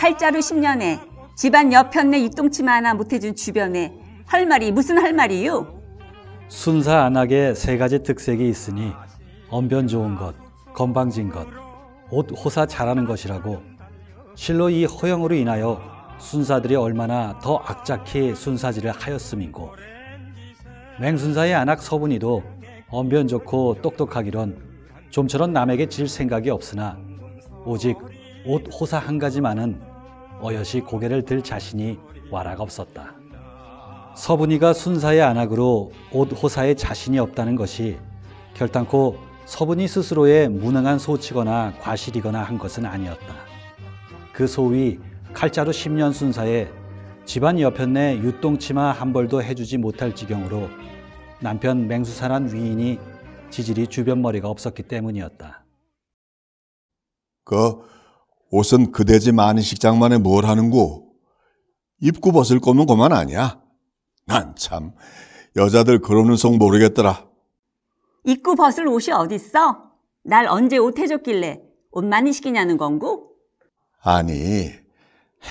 칼자루 10년에 집안 여편네 유똥치마 하나 못해준 주변에 할 말이 무슨 할 말이유? 순사 안악에 세 가지 특색이 있으니 언변 좋은 것, 건방진 것, 옷 호사 잘하는 것이라고 실로 이 허영으로 인하여 순사들이 얼마나 더 악착히 순사질을 하였음이고 맹순사의 안악 서분이도 언변 좋고 똑똑하기론 좀처럼 남에게 질 생각이 없으나 오직 옷 호사 한 가지만은 어여시 고개를 들 자신이 와락 없었다. 서분이가 순사의 안악으로 옷 호사에 자신이 없다는 것이 결단코 서분이 스스로의 무능한 소치거나 과실이거나 한 것은 아니었다. 그 소위 칼자루 10년 순사에 집안 여편네 유똥치마 한 벌도 해주지 못할 지경으로 남편 맹수사란 위인이 지질이 주변 머리가 없었기 때문이었다. 그 옷은 그대지 만인식장만에 뭘 하는고? 입고 벗을 거면 그만 아니야. 난 참 여자들 그러는 속 모르겠더라. 입고 벗을 옷이 어딨어? 날 언제 옷 해줬길래 옷 많이 시키냐는 건구? 아니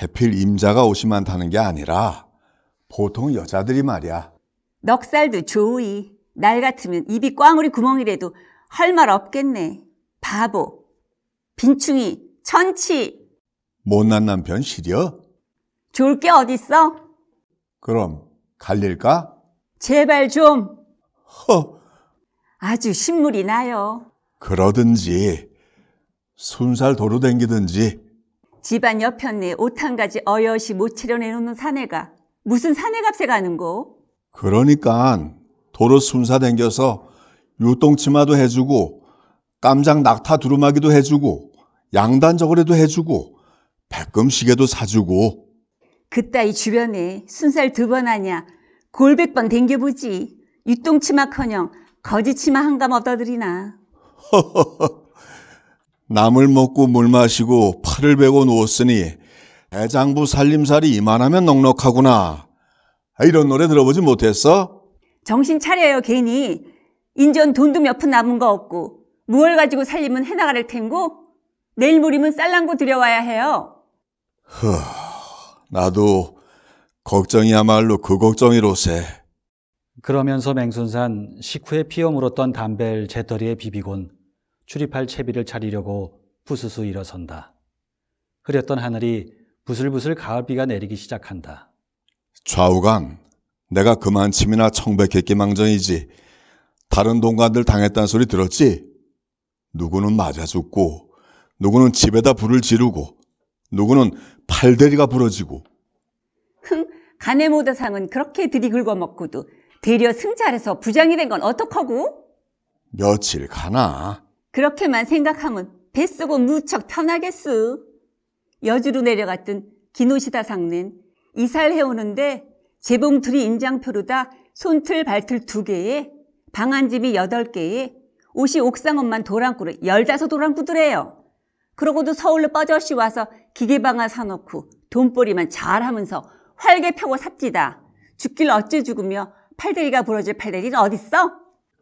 해필 임자가 옷이 많다는 게 아니라 보통 여자들이 말이야. 넉살도 좋이. 날 같으면 입이 꽝우리 구멍이라도 할 말 없겠네. 바보. 빈충이. 천치. 못난 남편 시려? 좋을 게 어딨어? 그럼 갈릴까? 제발 좀. 허 아주 신물이 나요. 그러든지 순살 도로 댕기든지 집안 여편네 옷한 가지 어여시 못 차려내놓는 사내가 무슨 사내값에 가는고? 그러니까 도로 순사 댕겨서 유똥치마도 해주고 깜장 낙타 두루마기도 해주고 양단 저고리도 해주고 백금 시계도 사주고. 그따위 주변에 순살 두 번 하냐 골백 번 댕겨보지. 유똥치마커녕 거지치마 한감 얻어들이나. 남을 먹고 물 마시고 팔을 베고 누웠으니 대장부 살림살이 이만하면 넉넉하구나. 아, 이런 노래 들어보지 못했어? 정신 차려요 괜히. 인전 돈도 몇 푼 남은 거 없고 무얼 가지고 살림은 해나가를 텐고 내일 모리면 쌀랑고 들여와야 해요 나도 걱정이야말로 그 걱정이로세. 그러면서 맹순산 식후에 피어 물었던 담배를 재떨이에 비비곤 출입할 채비를 차리려고 부스스 일어선다. 흐렸던 하늘이 부슬부슬 가을비가 내리기 시작한다. 좌우간 내가 그만 침이나 청백했기 망정이지. 다른 동관들 당했다는 소리 들었지? 누구는 맞아 죽고, 누구는 집에다 불을 지르고, 누구는 팔대리가 부러지고. 흥 가네모다상은 그렇게 들이긁어 먹고도 되려 승자해서 부장이 된 건 어떡하고? 며칠 가나. 그렇게만 생각하면 뱃속은 무척 편하겠수. 여주로 내려갔던 기노시다 상는 이사를 해오는데 재봉 둘이 인장표로다 손틀 발틀 두 개에 방한 집이 여덟 개에 옷이 옥상옷만 도랑구를 열다섯 도랑구더래요. 그러고도 서울로 뻐저씨 와서 기계방아 사놓고 돈벌이만 잘하면서 활개 펴고 삽지다. 죽길 어째 죽으며 팔다리가 부러질 팔다리는 어딨어?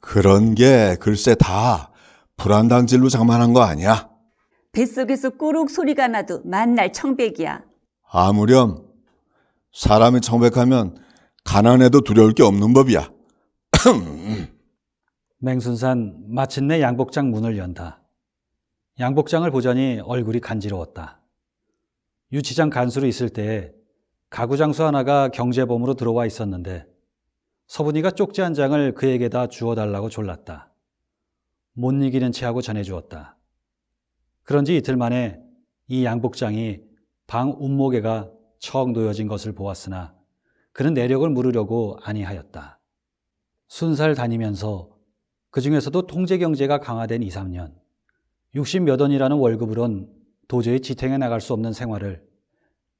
그런 게 글쎄 다 불안당질로 장만한 거 아니야? 뱃속에서 꼬룩 소리가 나도 만날 청백이야. 아무렴 사람이 청백하면 가난해도 두려울 게 없는 법이야. 맹순산 마침내 양복장 문을 연다. 양복장을 보자니 얼굴이 간지러웠다. 유치장 간수로 있을 때에 가구 장수 하나가 경제범으로 들어와 있었는데 서분이가 쪽지 한 장을 그에게다 주워달라고 졸랐다. 못 이기는 체하고 전해주었다. 그런지 이틀 만에 이 양복장이 방 운목에가 척 놓여진 것을 보았으나 그는 내력을 물으려고 아니하였다. 순살 다니면서 그 중에서도 통제 경제가 강화된 2, 3년, 60몇 원이라는 월급으론 도저히 지탱해 나갈 수 없는 생활을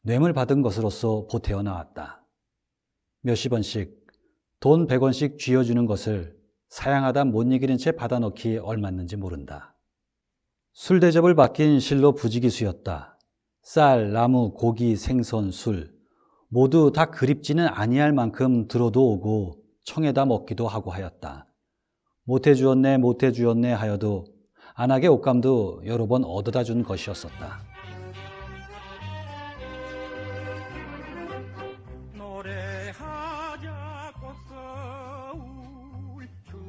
뇌물 받은 것으로서 보태어 나왔다. 몇십 원씩, 돈 100원씩 쥐어주는 것을 사양하다 못 이기는 채 받아넣기 얼맞는지 모른다. 술 대접을 맡긴 실로 부지기수였다. 쌀, 나무, 고기, 생선, 술 모두 다 그립지는 아니할 만큼 들어도 오고 청에다 먹기도 하고 하였다. 못해 주었네 못해 주었네 하여도 안하게 옷감도 여러 번 얻어다 준 것이었었다.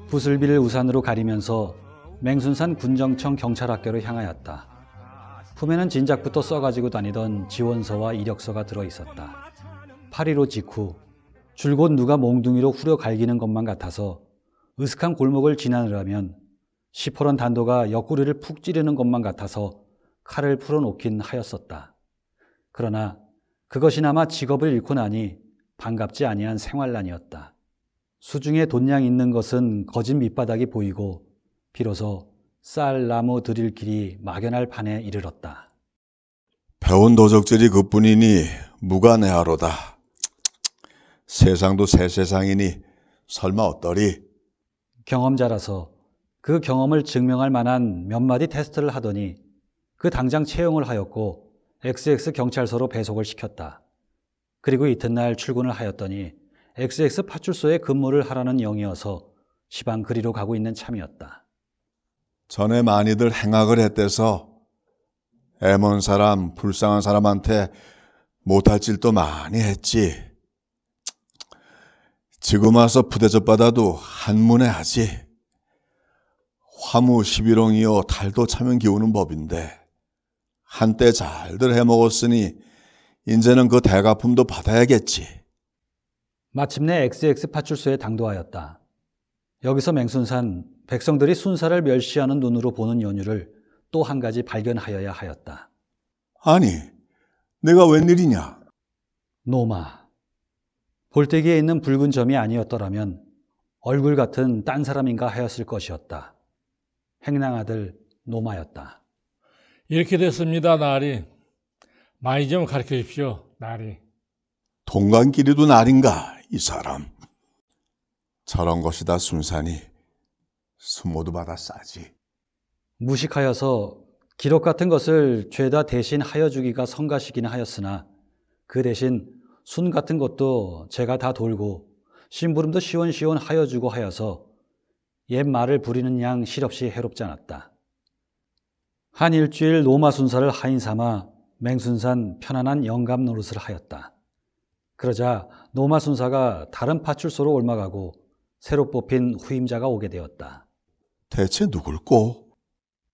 부슬비를 우산으로 가리면서 맹순산 군정청 경찰학교로 향하였다. 품에는 진작부터 써가지고 다니던 지원서와 이력서가 들어 있었다. 8.15 직후 줄곧 누가 몽둥이로 후려 갈기는 것만 같아서 으슥한 골목을 지나느라면 시퍼런 단도가 옆구리를 푹 찌르는 것만 같아서 칼을 풀어놓긴 하였었다. 그러나 그것이나마 직업을 잃고 나니 반갑지 아니한 생활난이었다. 수중에 돈량 있는 것은 거짓 밑바닥이 보이고 비로소 쌀, 나무 들일 길이 막연할 판에 이르렀다. 배운 도적질이 그뿐이니 무가내하로다. 세상도 새 세상이니 설마 어떠리? 경험자라서 그 경험을 증명할 만한 몇 마디 테스트를 하더니 그 당장 채용을 하였고 XX 경찰서로 배속을 시켰다. 그리고 이튿날 출근을 하였더니 XX 파출소에 근무를 하라는 영이어서 시방 그리로 가고 있는 참이었다. 전에 많이들 행악을 했대서 애먼 사람, 불쌍한 사람한테 못할 짓도 많이 했지. 지금 와서 푸대접 받아도 한문에 하지. 화무 십일홍이요 달도 차면 기우는 법인데 한때 잘들 해먹었으니 이제는 그 대가품도 받아야겠지. 마침내 XX 파출소에 당도하였다. 여기서 맹순산 백성들이 순사를 멸시하는 눈으로 보는 연유를 또 한 가지 발견하여야 하였다. 아니, 내가 웬일이냐? 노마. 볼때기에 있는 붉은 점이 아니었더라면 얼굴 같은 딴 사람인가 하였을 것이었다. 행랑아들 노마였다. 이렇게 됐습니다, 나리. 많이 좀 가르쳐 주십시오, 나리. 동간끼리도 날인가, 이 사람. 저런 것이 다 순산이 수모도 받아 싸지. 무식하여서 기록 같은 것을 죄다 대신 하여 주기가 성가시긴 하였으나 그 대신 순 같은 것도 제가 다 돌고 심부름도 시원시원 하여 주고 하여서 옛 말을 부리는 양 실없이 해롭지 않았다. 한 일주일 노마 순사를 하인 삼아 맹순산 편안한 영감 노릇을 하였다. 그러자 노마 순사가 다른 파출소로 올라가고 새로 뽑힌 후임자가 오게 되었다. 대체 누굴꼬?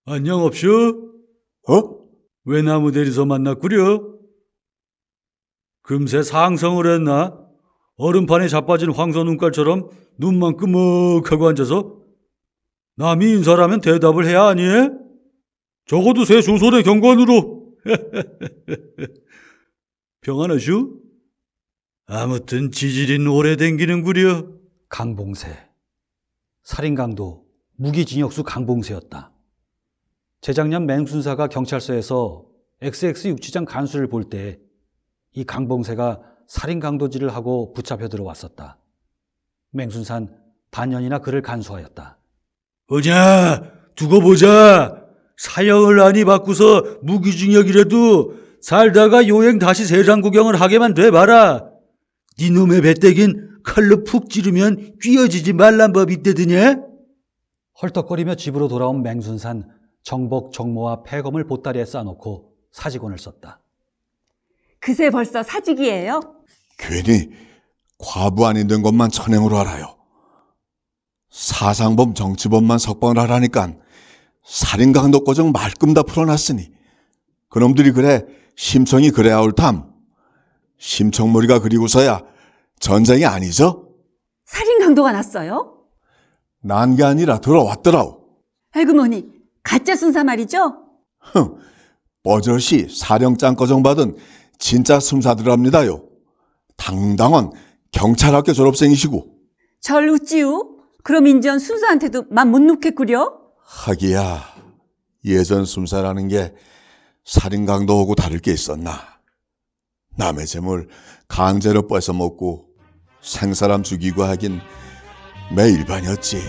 안녕 없슈? 어? 왜 나무 대리서 만났구려? 금세 상성을 했나? 얼음판에 자빠진 황소 눈깔처럼 눈만 끄먹하고 앉아서 남이 인사라면 대답을 해야 하니? 적어도 새 조선의 경관으로. 평안하슈? 아무튼 지질인 오래 댕기는구려. 강봉세. 살인강도 무기징역수 강봉세였다. 재작년 맹순사가 경찰서에서 XX 육지장 간수를 볼 때 이 강봉세가 살인 강도질을 하고 붙잡혀 들어왔었다. 맹순산 반년이나 그를 간수하였다. 어냐 두고 보자. 사형을 많이 받고서 무기징역이라도 살다가 요행 다시 세상 구경을 하게만 돼봐라. 니 놈의 배때긴 칼로 푹 찌르면 끼어지지 말란 법이 있대드냐? 헐떡거리며 집으로 돌아온 맹순산 정복 정모와 폐검을 보따리에 싸놓고 사직원을 썼다. 그새 벌써 사직이에요? 괜히 과부 아닌 된 것만 천행으로 알아요. 사상범 정치범만 석방을 하라니깐 살인 강도 qo정 말끔 다 풀어놨으니 그놈들이 그래 심청이 그래야 옳담. 심청머리가 그리고서야 전쟁이 아니죠? 살인 강도가 났어요? 난 게 아니라 들어왔더라오. 알그머니 가짜 순사 말이죠? 흥, 버젓이 사령장 qo정 받은 진짜 순사들합니다요. 당당한 경찰학교 졸업생이시고 절 웃지요? 그럼 인전 순사한테도 맘 못 놓겠구려? 하기야 예전 순사라는 게 살인 강도하고 다를 게 있었나. 남의 재물 강제로 뺏어 먹고 생사람 죽이고 하긴 매 일반이었지.